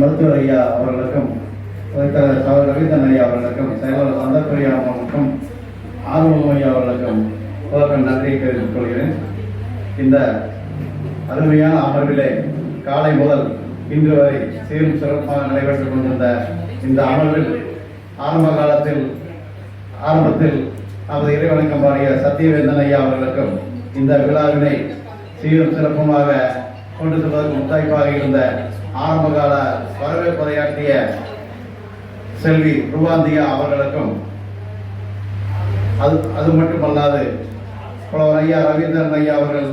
மருத்துவர் ஐயா அவர்களுக்கும் சகோதரர் ரவீந்திரன் ஐயா அவர்களுக்கும் செயலாளர் சந்தர்பிரியா அவர்களுக்கும் ஆர்வம் ஐயா அவர்களுக்கும் முதல்வர் நன்றியை தெரிவித்துக் கொள்கிறேன். இந்த அருமையான அமர்விலே காலை முதல் இன்று வரை சீரும் சிறப்பாக நடைபெற்றுக் கொண்டிருந்த இந்த அமர்வில் ஆரம்ப காலத்தில் ஆரம்பத்தில் நமது இறைவணக்கம் பாடிய சத்தியவேந்தன் ஐயா அவர்களுக்கும் இந்த விழாவினை சீரும் சிறப்புமாக கொண்டு செல்வதற்கு முத்தாய்ப்பாக இருந்த ஆரம்பகால வரவேற்புரையாற்றிய செல்வி ரூபாந்தியா அவர்களுக்கும் அது அது மட்டுமல்லாது புலவர் ஐயா ரவீந்திரன் ஐயா அவர்கள்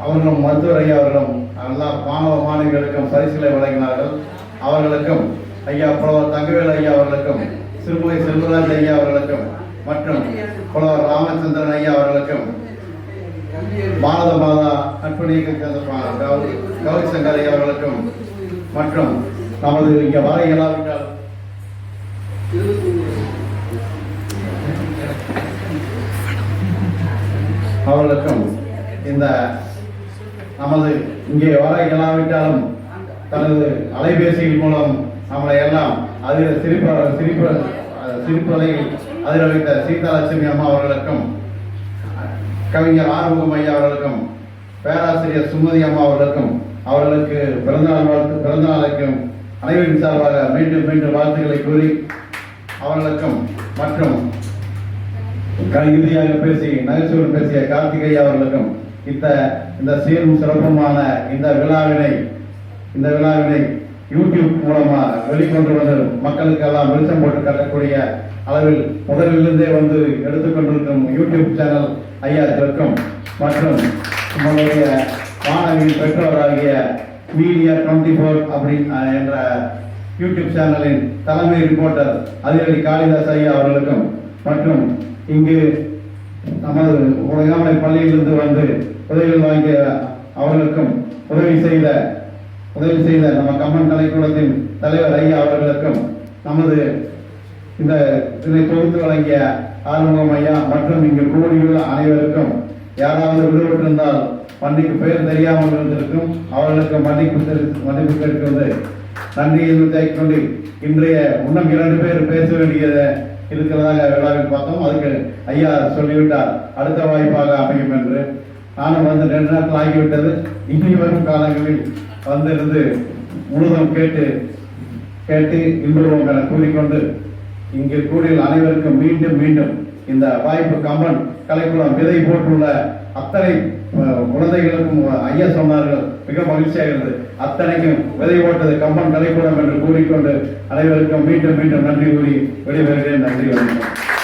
அவர்களும் மருத்துவர் ஐயா அவர்களும் எல்லா மாணவ மாணவிகளுக்கும் பரிசுகளை வழங்கினார்கள். அவர்களுக்கும் ஐயா புலவர் தங்கவேல் ஐயா அவர்களுக்கும் சிறுமுகை செல்வராஜ் ஐயா அவர்களுக்கும் மற்றும் புலவர் ராமச்சந்திரன் ஐயா அவர்களுக்கும் பாரத மாதா நட்பணிக்கு கௌரி கௌரி அவர்களுக்கும் மற்றும் நமது இங்கே வர இயலாவிட்டால் அவர்களுக்கும் இந்த நமது இங்கே வர இயலாவிட்டாலும் தனது அலைபேசியின் மூலம் நம்மளை எல்லாம் அதில் சிரிப்பு சிரிப்பு சிரிப்பலையில் அதிர வைத்த சீதாலட்சுமி அம்மா அவர்களுக்கும் கவிஞர் ஆறுமுகம் ஐயா அவர்களுக்கும் பேராசிரியர் சுமதி அம்மா அவர்களுக்கும் அவர்களுக்கு பிறந்தநாள் வாழ்த்து பிறந்தநாளுக்கும் அனைவரின் சார்பாக மீண்டும் மீண்டும் வாழ்த்துக்களை கூறி அவர்களுக்கும் மற்றும் இறுதியாக பேசி நகைச்சுவன் பேசிய கார்த்திகையா அவர்களுக்கும் இந்த இந்த சீரும் சிறப்புமான இந்த விழாவினை இந்த விழாவினை யூடியூப் மூலமா வெளிக்கொண்டு வந்து மக்களுக்கெல்லாம் வெளிச்சம் போட்டு கட்டக்கூடிய அளவில் முதலிலிருந்தே வந்து எடுத்துக்கொண்டிருக்கும் யூடியூப் சேனல் ஐயாத்திற்கும் மற்றும் நம்மளுடைய மாணவியின் பெற்றோராகிய மீடியா டுவெண்ட்டி ஃபோர் அப்படி என்ற யூடியூப் சேனலின் தலைமை ரிப்போர்ட்டர் அதிரடி காளிதாஸ் ஐயா அவர்களுக்கும் மற்றும் இங்கு நமது உலகாமலை பள்ளியிலிருந்து வந்து உதவிகள் வாங்கிய அவர்களுக்கும் உதவி செய்த உதவி செய்த நம்ம கம்மன் கலைக்கூடத்தின் தலைவர் ஐயா அவர்களுக்கும் நமது இந்த இதனை தொகுத்து வழங்கிய ஆறுமுகம் ஐயா மற்றும் இங்கு கூடியுள்ள அனைவருக்கும் யாராவது விடுபட்டிருந்தால் பண்டிக்கு பெயர் தெரியாமல் இருந்திருக்கும். அவர்களுக்கு மன்னிப்பு தெரிவித்து மன்னிப்பு கேட்கிறது. நன்றியை தேக்கொண்டு இன்றைய இன்னும் இரண்டு பேர் பேச வேண்டியது இருக்கிறதாக விழாவில் பார்த்தோம். அதுக்கு ஐயா சொல்லிவிட்டார். அடுத்த வாய்ப்பாக அமையும் என்று. நானும் வந்து ரெண்டு நாட்கள் ஆகிவிட்டது. இனி வரும் காலங்களில் வந்திருந்து முழுதும் கேட்டு கேட்டு இன்புறுவோம் என கூறிக்கொண்டு இங்கு கூடிய அனைவருக்கும் மீண்டும் மீண்டும் இந்த வாய்ப்பு கம்பன் கலைக்குளம் விதை போட்டுள்ள அத்தனை குழந்தைகளுக்கும் ஐயா சொன்னார்கள் மிக மகிழ்ச்சியாக இருந்தது. அத்தனைக்கும் விதை போட்டது கம்பன் கலைக்குளம் என்று கூறிக்கொண்டு அனைவருக்கும் மீண்டும் மீண்டும் நன்றி கூறி விடைபெறுகிறேன். நன்றி வணக்கம்.